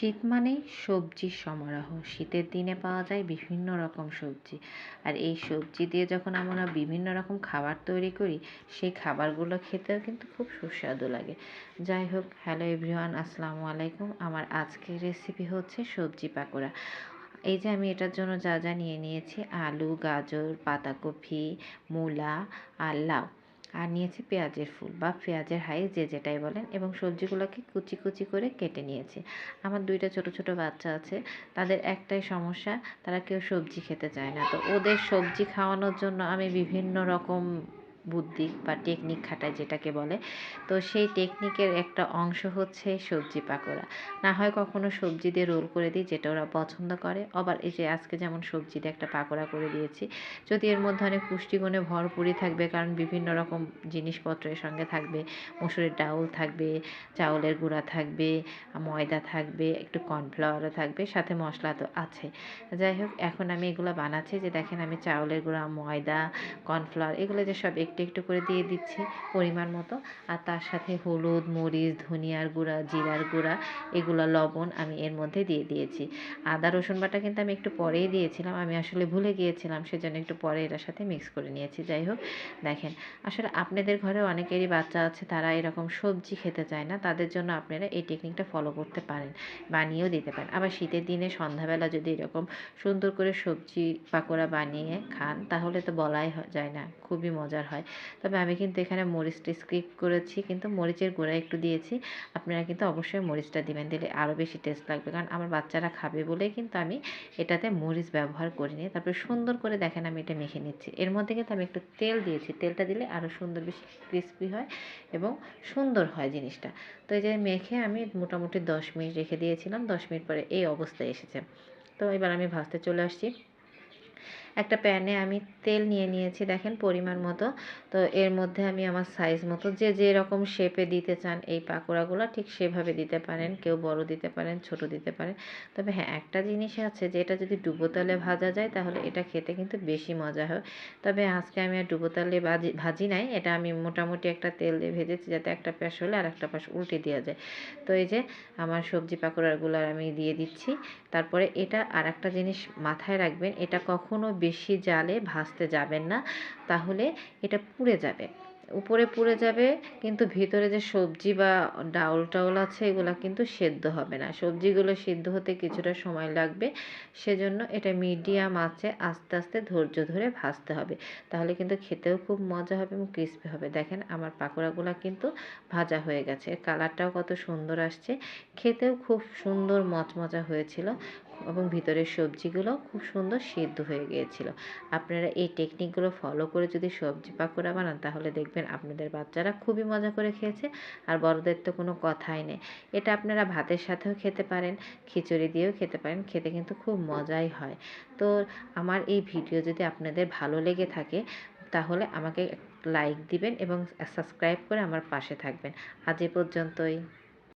শীত মানেই সবজির সমারোহ। শীতের দিনে পাওয়া যায় বিভিন্ন রকম সবজি। আর এই সবজি দিয়ে যখন আমরা বিভিন্ন রকম খাবার তৈরি করি, সেই খাবারগুলো খেতেও কিন্তু খুব সুস্বাদু লাগে। যাই হোক, হ্যালো এভরিওয়ান, আসসালামু আলাইকুম। আমার আজকের রেসিপি হচ্ছে সবজি পাকোড়া। এই যে আমি এটার জন্য যা যা নিয়ে নিয়েছি, আলু, গাজর, পাতাকপি, মূলা আর লাউ। আর নিয়েছি পেঁয়াজের ফুল বা পেঁয়াজের হাই যে যেটাই বলেন এবং সবজিগুলোকে কুচি কুচি করে কেটে নিয়েছি। আমার দুইটা ছোট ছোট বাচ্চা আছে, তাদের একটাই সমস্যা, তারা কেউ সবজি খেতে চায় না। তো ওদের সবজি খাওয়ানোর জন্য আমি বিভিন্ন রকম বুদ্ধি বা টেকনিক খাটায় যেটাকে বলে। তো সেই টেকনিকের একটা অংশ হচ্ছে সবজি পাকোড়া। না হয় কখনো সবজি দিয়ে রোল করে দিই, যেটা ওরা পছন্দ করে। আবার এই যে আজকে যেমন সবজি দিয়ে একটা পাকোড়া করে দিয়েছি, যদি এর মধ্যে অনেক পুষ্টিগুণে ভরপুরই থাকবে, কারণ বিভিন্ন রকম জিনিসপত্রের সঙ্গে থাকবে, মুসুরের ডাউল থাকবে, চাউলের গুঁড়া থাকবে, ময়দা থাকবে, একটু কর্নফ্লাওয়ারও থাকবে, সাথে মশলা তো আছে। যাই হোক, এখন আমি এগুলো বানাচ্ছি। যে দেখেন আমি চাউলের গুঁড়া, ময়দা কর্নফ্লাওয়ার এগুলো যে সব একটু একটু করে দিয়ে দিচ্ছি পরিমাণ মতো। আর তার সাথে হলুদ, মরিচ, ধনিয়ার গুঁড়া, জিরার গুঁড়া, এগুলো লবণ আমি এর মধ্যে দিয়ে দিয়েছি। আদা, রসুন বাটা কিন্তু আমি একটু পরেই দিয়েছিলাম, আমি আসলে ভুলে গিয়েছিলাম, সেজন্য একটু পরে এটার সাথে মিক্স করে নিয়েছি। যাই হোক, দেখেন, আসলে আপনাদের ঘরে অনেকেরই বাচ্চা আছে, তারা এরকম সবজি খেতে চায় না, তাদের জন্য আপনারা এই টেকনিকটা ফলো করতে পারেন, বানিয়েও দিতে পারেন। আবার শীতের দিনে সন্ধ্যাবেলা যদি এরকম সুন্দর করে সবজি পাকোড়া বানিয়ে খান, তাহলে তো বলাই যায় না, খুবই মজার হয়। তবে আমি কিন্তু এখানে মরিচটা স্কিপ করেছি, কিন্তু মরিচের গুঁড়া একটু দিয়েছি। আপনারা কিন্তু অবশ্যই মরিচটা দিবেন, দিলে আরও বেশি টেস্ট লাগবে। কারণ আমার বাচ্চারা খাবে বলেই কিন্তু আমি এটাতে মরিচ ব্যবহার করিনি। তারপরে সুন্দর করে দেখেন আমি এটা মেখে নিচ্ছি। এর মধ্যে কিন্তু আমি একটু তেল দিয়েছি। তেলটা দিলে আরও সুন্দর, বেশি ক্রিস্পি হয় এবং সুন্দর হয় জিনিসটা। তো এই যে মেখে আমি মোটামুটি দশ মিনিট রেখে দিয়েছিলাম। দশ মিনিট পরে এই অবস্থায় এসেছে। তো এবার আমি ভাজতে চলে আসছি। একটা প্যানে আমি তেল নিয়ে নিয়েছি, দেখেন পরিমাণ মতো। তো এর মধ্যে আমি আমার সাইজ মতো, যে যে রকম শেপে দিতে চান এই পাকোড়াগুলো ঠিক সেভাবে দিতে পারেন। কেউ বড় দিতে পারেন, ছোট দিতে পারেন। তবে হ্যাঁ একটা জিনিস আছে যে এটা যদি ডুবো তেলে ভাজা যায় তাহলে এটা খেতে কিন্তু বেশি মজা হয়। তবে আজকে আমি আর ডুবো তেলে ভাজি ভাজি নাই, এটা আমি মোটামুটি একটা তেল দিয়ে ভেজেছি যাতে একটা পাশ হলে আর একটা পাশ উল্টে দেওয়া যায়। তো এই যে আমার সবজি পাকোড়াগুলো আমি দিয়ে দিচ্ছি। তারপরে এটা আর একটা জিনিস মাথায় রাখবেন, এটা কখনো বেশি জালে ভাজতে যাবেন না, তাহলে এটা পুড়ে যাবে। উপরে পুড়ে যাবে, কিন্তু ভিতরে যে সবজি বা ডাউল টাউল আছে, এগুলো কিন্তু সেদ্ধ হবে না। সবজিগুলো সিদ্ধ হতে কিছুটা সময় লাগবে, সেজন্য এটা মিডিয়াম আছে আস্তে আস্তে ধৈর্য ধরে ভাজতে হবে। তাহলে কিন্তু খেতেও খুব মজা হবে এবং ক্রিস্পি হবে। দেখেন আমার পাকোড়াগুলো কিন্তু ভাজা হয়ে গেছে। কালারটাও কত সুন্দর আসছে। খেতেও খুব সুন্দর মচমচা হয়েছিল। এবং ভিতরের সবজিগুলো খুব সুন্দর সিদ্ধ হয়ে গিয়েছিল। আপনারা এই টেকনিকগুলো ফলো করে যদি সবজি পাকোড়া বানান, তাহলে দেখবেন আপনাদের বাচ্চারা খুবই মজা করে খেয়েছে, আর বড়দের তো কোনো কথাই নেই। এটা আপনারা ভাতের সাথেও খেতে পারেন, খিচুড়ি দিয়েও খেতে পারেন, খেতে কিন্তু খুব মজাই হয়। তো আমার এই ভিডিও যদি আপনাদের ভালো লেগে থাকে, তাহলে আমাকে লাইক দিবেন এবং সাবস্ক্রাইব করে আমার পাশে থাকবেন। আজ এ পর্যন্তই।